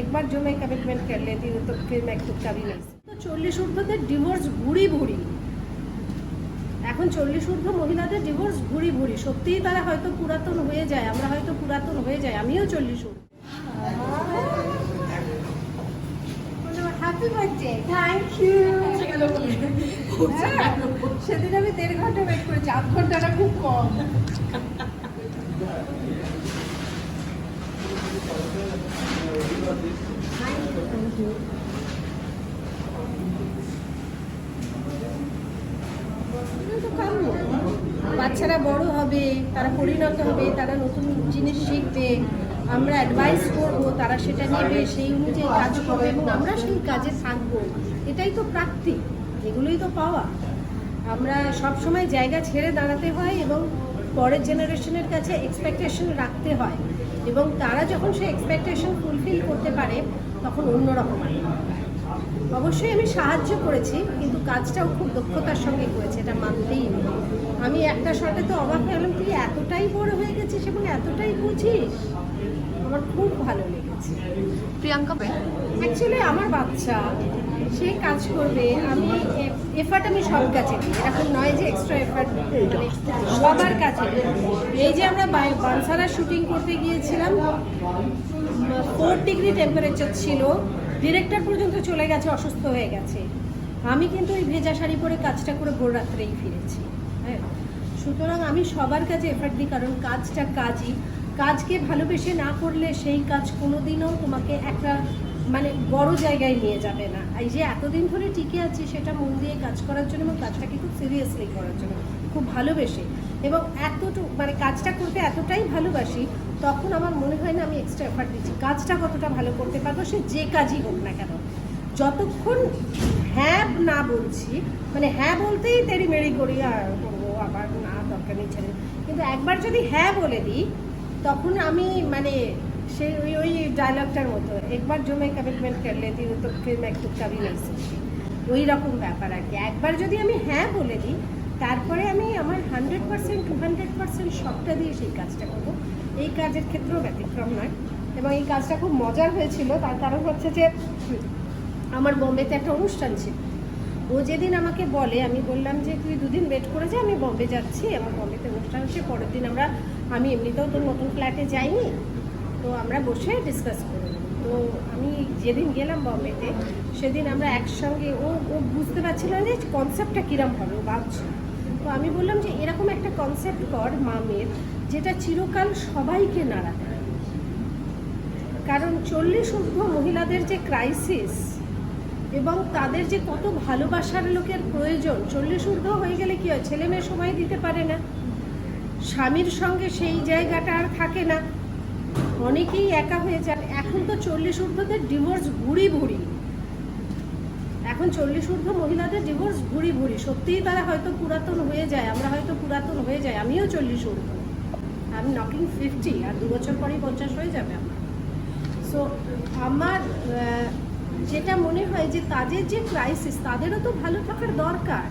एक बार जो मैं कमिटमेंट कर लेती हूँ तो फिर मैं खुद कभी नहीं তো চল্লিশ ঊর্ধ্বদের ডিভোর্স ভুড়ি ভুড়ি এখন চল্লিশ ঊর্ধ্ব মহিলাদের ডিভোর্স ভুড়ি ভুড়ি সত্যিই তারা হয়তো পুরাতন হয়ে যায় আমরা হয়তো পুরাতন হয়ে যাই আমিও চল্লিশ ঊর্ধ্ব হ্যাপি বার্থডে থ্যাংক ইউ সেদিন আমি দেড় ঘন্টা ওয়েট করেছি আধ ঘন্টাটা খুব কম এগুলো তো কাম্য। বাচ্চারা বড় হবে, তারা পরিণত হবে, তারা নতুন জিনিস শিখবে, আমরা অ্যাডভাইস করব, তারা সেটা নেবে, সেই অনুযায়ী কাজ করবে এবং আমরা সেই কাজে থাকব। এটাই তো প্রাপ্তি, এগুলোই তো পাওয়া। আমরা সব সময় জায়গা ছেড়ে দাঁড়াতে হয় এবং পরের জেনারেশনের কাছে এক্সপেকটেশন রাখতে হয়। এবং তারা যখন সে এক্সপেকটেশন ফুলফিল করতে পারে তখন অন্যরকম আনন্দ। অবশ্যই আমি সাহায্য করেছি কিন্তু কাজটাও খুব দক্ষতার সঙ্গে করেছে এটা মানতেই হবে। আমি একটা শর্টে তো অবাক হয়ে গেলাম তুই এতটাই বড় হয়ে গেছিস এবং এতটাই বুঝিস। আমার খুব ভালো লেগেছে। প্রিয়াঙ্কা অ্যাকচুয়ালি আমার বাচ্চা সে কাজ করবে, আমি এফার্ট আমি সব দিই। এরকম নয় যে এক্সট্রা এফার্ট মানে সবার কাছে এই যে আমরা বানসারা শুটিং করতে গিয়েছিলাম ফোর ডিগ্রি টেম্পারেচার ছিল ডিরেক্টর পর্যন্ত চলে গেছে, অসুস্থ হয়ে গেছে। আমি কিন্তু ওই ভেজা শাড়ি পরে কাজটা করে ভোর রাত্রেই ফিরেছি। হ্যাঁ? সুতরাং আমি সবার কাছে এফার্ট দিই, কারণ কাজটা কাজই। কাজকে ভালোবেসে না করলে সেই কাজ কোনোদিনও তোমাকে একটা মানে বড় জায়গায় নিয়ে যাবে না। এই যে এতদিন ধরে টিকে আছি, সেটা মন দিয়ে কাজ করার জন্য এবং কাজটাকে খুব সিরিয়াসলি করার জন্য, খুব ভালোবেসে। এবং এতটুকু মানে কাজটা করতে এতটাই ভালোবাসি, তখন আমার মনে হয় না আমি এক্সট্রা এফার্ট দিচ্ছি। কাজটা কতটা ভালো করতে পারব, সে যে কাজই হোক না কেন। যতক্ষণ হ্যাঁ না বলছি মানে হ্যাঁ বলতেই তেরি মেরি করি আর করব, আবার না দরকার নেই কিন্তু একবার যদি হ্যাঁ বলে দিই, তখন আমি মানে সেই ওই ওই ডায়লগটার মতো। একবার জমে কমিটমেন্ট করলে লেতি তো ফির মে একটু কবি নেই ওই রকম ব্যাপার আর কি। একবার যদি আমি হ্যাঁ বলে দিই, তারপরে আমি আমার hundred percent two hundred percent সবটা দিয়ে সেই কাজটা করব। এই কাজের ক্ষেত্রেও ব্যতিক্রম নয়। এবং এই কাজটা খুব মজার হয়েছিল। তার কারণ হচ্ছে যে, আমার বোম্বেতে একটা অনুষ্ঠান ছিল। ও যেদিন আমাকে বলে, আমি বললাম যে, তুই দুদিন ওয়েট করে যা, আমি বম্বে যাচ্ছি। আমার বম্বেতে অনুষ্ঠান সে পরের দিন আমরা, আমি এমনিতেও তোর নতুন ফ্ল্যাটে যাইনি। তো আমরা বসে ডিসকাস করব তো আমি যেদিন গেলাম বম্বেতে, সেদিন আমরা একসঙ্গে, ও ও বুঝতে পারছিল না যে কনসেপ্টটা কীরম হবে, ও ভাবছে। তো আমি বললাম যে, এরকম একটা কনসেপ্ট কর মামের যেটা চিরকাল সবাইকে নাড়া পারে কারণ চল্লিশ ঊর্ধ্ব মহিলাদের যে ক্রাইসিস এবং তাদের যে কত ভালোবাসার লোকের প্রয়োজন, চল্লিশ ঊর্ধ্ব হয়ে গেলে কি হয়? ছেলে মেয়ে সময় দিতে পারে না। স্বামীর সঙ্গে সেই জায়গাটা আর থাকে না। অনেকেই একা হয়ে যান। এখন তো চল্লিশ ঊর্ধ্বদের ডিভোর্স ভুড়ি ভুড়ি। এখন চল্লিশ ঊর্ধ্ব মহিলাদের ডিভোর্স ভুড়ি ভুড়ি। সত্যিই তারা হয়তো পুরাতন হয়ে যায়, আমরা হয়তো পুরাতন হয়ে যাই, আমিও চল্লিশ ঊর্ধ্ব। আমি নকিং ফিফটি আর দু বছর পরেই পঞ্চাশ হয়ে যাবে আমার। সো আমার যেটা মনে হয় যে তাদের যে ক্রাইসিস তাদেরও তো ভালো থাকার দরকার।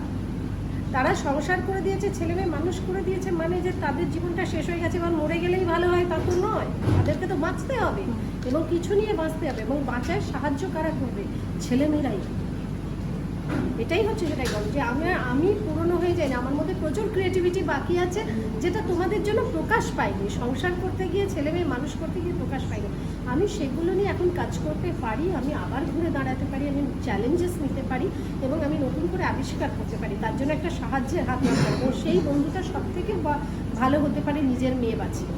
তারা সংসার করে দিয়েছে, ছেলে মেয়ে মানুষ করে দিয়েছে মানে যে তাদের জীবনটা শেষ হয়ে গেছে এবং মরে গেলেই ভালো হয় তা তো নয়। তাদেরকে তো বাঁচতে হবে এবং কিছু নিয়ে বাঁচতে হবে এবং বাঁচায় সাহায্য কারা করবে? ছেলেমেয়েরাই এটাই হচ্ছে সেটাই বলো যে আমরা আমি পুরনো হয়ে যাই না আমার মধ্যে প্রচুর ক্রিয়েটিভিটি বাকি আছে যেটা তোমাদের জন্য প্রকাশ পাইনি। সংসার করতে গিয়ে ছেলে মেয়ে মানুষ করতে গিয়ে প্রকাশ পাইনি। আমি সেগুলো নিয়ে এখন কাজ করতে পারি আমি আবার ঘুরে দাঁড়াতে পারি আমি চ্যালেঞ্জেস নিতে পারি এবং আমি নতুন করে আবিষ্কার করতে পারি। তার জন্য একটা সাহায্যের হাত দরকার। এবং সেই বন্ধুটা সব থেকে ভালো হতে পারে নিজের মেয়ে বাঁচিয়ে।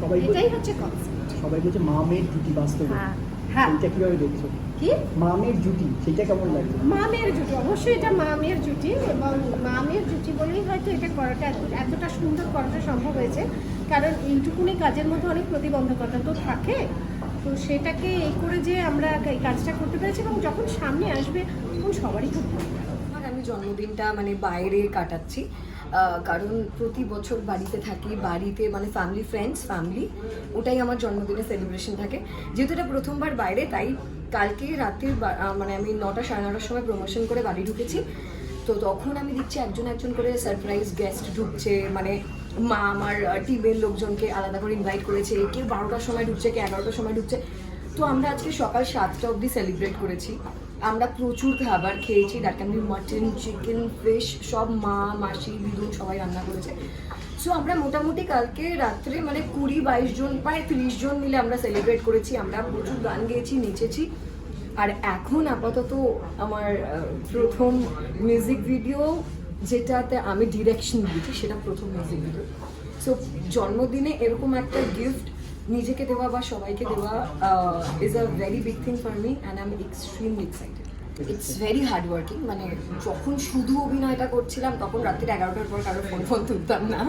সবাই এটাই হচ্ছে কনসেপ্ট সবাই বলছে মা মেয়ের জুটি বাস্তবে। হ্যাঁ হ্যাঁ। সেইটা কীভাবে দেখছ? কি? মা মেয়ের জুটি সেটা কেমন লাগছে মা মেয়ের জুটি অবশ্যই এটা মা মেয়ের জুটি এবং মা মেয়ের জুটি বলেই হয়তো এটা করাটা এত- এতটা সুন্দর করাটা সম্ভব হয়েছে। কারণ এইটুকুনি কাজের মধ্যে অনেক প্রতিবন্ধকতা তো থাকে। তো সেটাকে এই করে যে আমরা এই কাজটা করতে পেরেছি এবং যখন সামনে আসবে তখন সবারই খুব ভালো আমি জন্মদিনটা মানে বাইরে কাটাচ্ছি। কারণ প্রতি বছর বাড়িতে থাকি বাড়িতে মানে ফ্যামিলি ফ্রেন্ডস ফ্যামিলি ওটাই আমার জন্মদিনের সেলিব্রেশন থাকে। যেহেতু এটা প্রথমবার বাইরে তাই কালকে আহ, মানে আমি নটা সাড়ে নটার সময় প্রমোশন করে বাড়ি ঢুকেছি। তো তখন আমি দেখছি একজন একজন করে সারপ্রাইজ গেস্ট ঢুকছে মানে মা আমার টিমের লোকজনকে আলাদা করে ইনভাইট করেছে। কেউ বারোটার সময় ঢুকছে কেউ এগারোটার সময় ঢুকছে। তো আমরা আজকে সকাল সাতটা অবধি সেলিব্রেট করেছি। আমরা প্রচুর খাবার খেয়েছি that can be mutton chicken fish সব মা, মাসি দিদুন সবাই রান্না করেছে। সো আমরা মোটামুটি কালকে রাত্রে মানে কুড়ি, বাইশ জন, প্রায় তিরিশ জন মিলে আমরা সেলিব্রেট করেছি। আমরা প্রচুর গান গেয়েছি, নেচেছি। আর এখন আপাতত আমার প্রথম মিউজিক ভিডিও যেটাতে আমি ডিরেকশন দিয়েছি, সেটা প্রথম মিউজিক ভিডিও সো জন্মদিনে এরকম একটা গিফট নিজেকে দেওয়া বা সবাইকে দেওয়া is a very big thing for me and I am extremely excited it's very hard working মানে যখন শুধু অভিনয়টা করছিলাম, তখন রাত্রির এগারোটার পর কারও ফোন ফোন তুলতাম না।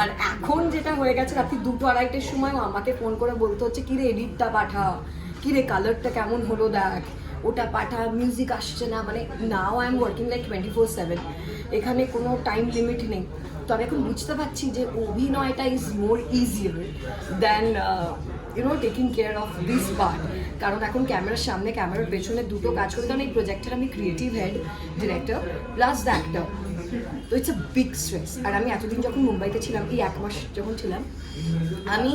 আর এখন যেটা হয়ে গেছে, রাত্রি দুটো আড়াইটের সময়ও আমাকে ফোন করে বলতে হচ্ছে, কিরে এডিটটা পাঠা? কিরে কালারটা কেমন হলো দেখ? ওটা পাঠা মিউজিক আসছে না মানে now I am working like twenty four seven এখানে কোনো টাইম লিমিট নেই। তো আমি এখন বুঝতে পারছি যে অভিনয়টা is more easier than you know taking care of this part কারণ এখন ক্যামেরার সামনে ক্যামেরার পেছনে দুটো কাজ করি, কারণ এই প্রজেক্টের আমি creative head director plus the actor তো ইটস আ বিগ স্ট্রেস আর আমি এতদিন যখন মুম্বাইতে ছিলাম, এই এক মাস যখন ছিলাম, আমি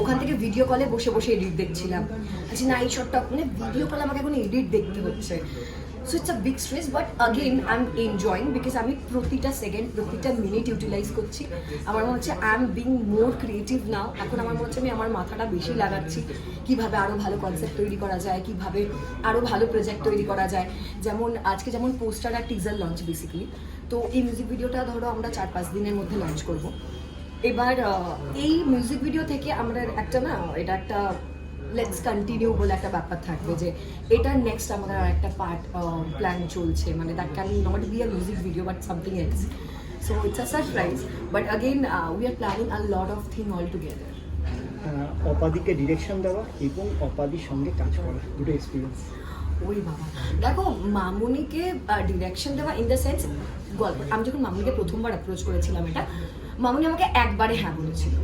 ওখান থেকে ভিডিও কলে বসে বসে এডিট দেখছিলাম। আচ্ছা না, এই শটটা মানে ভিডিও কলে আমাকে এখন এডিট দেখতে হচ্ছে। So it's a big stress but again I am enjoying because আমি প্রতিটা সেকেন্ড প্রতিটা মিনিট ইউটিলাইজ করছি। আমার মনে হচ্ছে I am being more creative now এখন আমার মনে হচ্ছে আমি আমার মাথাটা বেশি লাগাচ্ছি। কীভাবে আরও ভালো কনসেপ্ট তৈরি করা যায়, কীভাবে আরও ভালো প্রজেক্ট তৈরি করা যায়। যেমন, আজকে যেমন পোস্টার আর টিজার লঞ্চ বেসিক্যালি তো এই মিউজিক ভিডিওটা ধরো আমরা চার পাঁচ দিনের মধ্যে লঞ্চ করব। এবার এই মিউজিক ভিডিও থেকে আমরা একটা না, এটা একটা লেটস কন্টিনিউ বলে একটা ব্যাপার থাকবে যে এটা নেক্সট আমাদের আর একটা পার্ট প্ল্যান চলছে। মানে that can not be a music video but something else so it's a surprise but again we are planning a lot of thing all together অপাদিকে direction দেওয়া এবং অপাদির সঙ্গে কাজ করা, দুটো এক্সপিরিয়েন্স ওই বাবা। দেখো, মামুনিকে ডিরেকশন দেওয়া ইন দ্য সেন্স গল্প, আমি যখন মামুনিকে প্রথমবার অ্যাপ্রোচ করেছিলাম এটা, মামুনি আমাকে একবারে হ্যাঁ বলেছিল।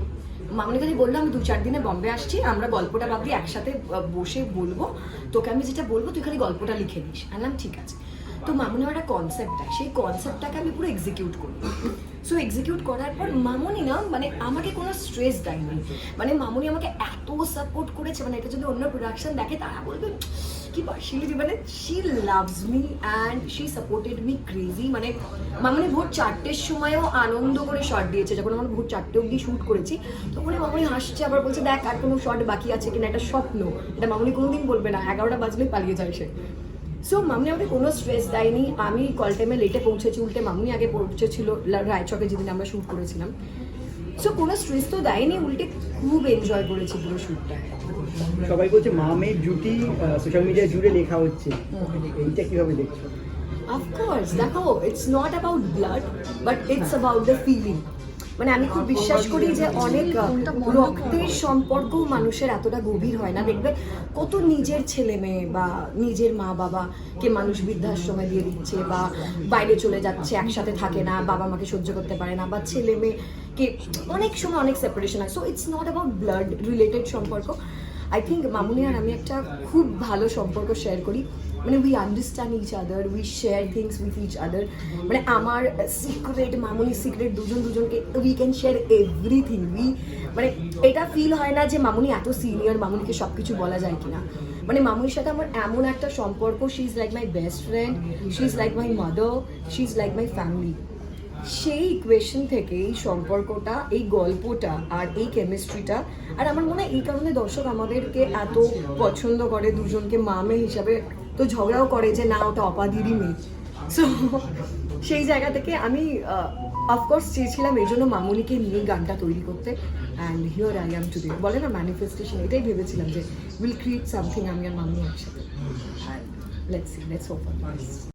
মামুনি খালি বলল, আমি দু চার দিনে বম্বে আসছি, আমরা গল্পটা ভাবছি একসাথে বসে বলব। তোকে আমি যেটা বলব, তুই খালি গল্পটা লিখে দিস আনলাম ঠিক আছে। তো মামুনি একটা কনসেপ্ট দেয়, সেই কনসেপ্টটাকে আমি পুরো এক্সিকিউট করি সো এক্সিকিউট করার পর মামুনি না মানে আমাকে কোনো স্ট্রেস দেয়নি। মানে মামুনি আমাকে এত সাপোর্ট করেছে মানে এটা যদি অন্য প্রোডাকশন দেখে, তারা বলবে কি পার্সিয়ালিটি মানে she loves me and she supported me crazy মানে মামুনি ভোর চারটের সময়ও আনন্দ করে শট দিয়েছে। যখন আমরা ভোর চারটে অবধি শ্যুট করেছি তখন মামুনি হাসছে, আবার বলছে, দেখ, আর কোনো শট বাকি আছে কিনা একটা স্বপ্ন। এটা মামুনি কোনোদিন বলবে না, এগারোটা বাজলেই পালিয়ে যায় সে। সো মামনি আমাকে কোনো স্ট্রেস দেয়নি। আমি কল টাইমে লেটে পৌঁছেছি, উল্টে মামনি আগে পৌঁছেছিল রায়চকে যেদিন আমরা শ্যুট করেছিলাম। সো কোনো স্ট্রেস তো দেয়নি উল্টে খুব এনজয় করেছি পুরো শ্যুটটা সবাই বলছে মা মেয়ের জুটি সোশ্যাল মিডিয়ায় জুড়ে লেখা হচ্ছে। এইটা কীভাবে দেখছ? অফকোর্স দেখো it's not about blood but it's about the feeling মানে আমি খুব বিশ্বাস করি যে অনেক রক্তের সম্পর্ক মানুষের এতটা গভীর হয় না। দেখবে কত নিজের ছেলে মেয়ে বা নিজের মা বাবা কে মানুষ বৃদ্ধাশ্রমে দিয়ে দিচ্ছে বা বাইরে চলে যাচ্ছে, একসাথে থাকে না, বাবা মাকে সহ্য করতে পারে না বা ছেলে মেয়েকে অনেক সময় অনেক সেপারেশন হয়। So it's not about blood related সম্পর্ক। আই থিঙ্ক মামুনি আর আমি একটা খুব ভালো সম্পর্ক শেয়ার করি। মানে we understand each other we share things with each other মানে আমার সিক্রেট মামুনি সিক্রেট দুজন দুজনকে we can share everything we মানে এটা ফিল হয় না যে মামুনি এত সিনিয়র মামুনিকে সব কিছু বলা যায় কিনা। মানে মামুনির সাথে আমার এমন একটা সম্পর্ক she is like my best friend she is like my mother she is like my family সেই ইকুয়েশন থেকে এই সম্পর্কটা, এই গল্পটা আর এই কেমিস্ট্রিটা আর আমার মনে হয় এই কারণে দর্শক আমাদেরকে এত পছন্দ করে দুজনকে মামে হিসাবে। তো ঝগড়াও করে যে না, ওটা অপাদিরই মেয়ে। সো সেই জায়গা থেকে আমি অফকোর্স চেয়েছিলাম এই জন্য মামুনিকে নিয়ে গানটা তৈরি করতে। And here I am today বলে না ম্যানিফেস্টেশন এটাই ভেবেছিলাম যে উইল ক্রিয়েট সামথিং আমি আর মামুনি একসাথে। Let's let's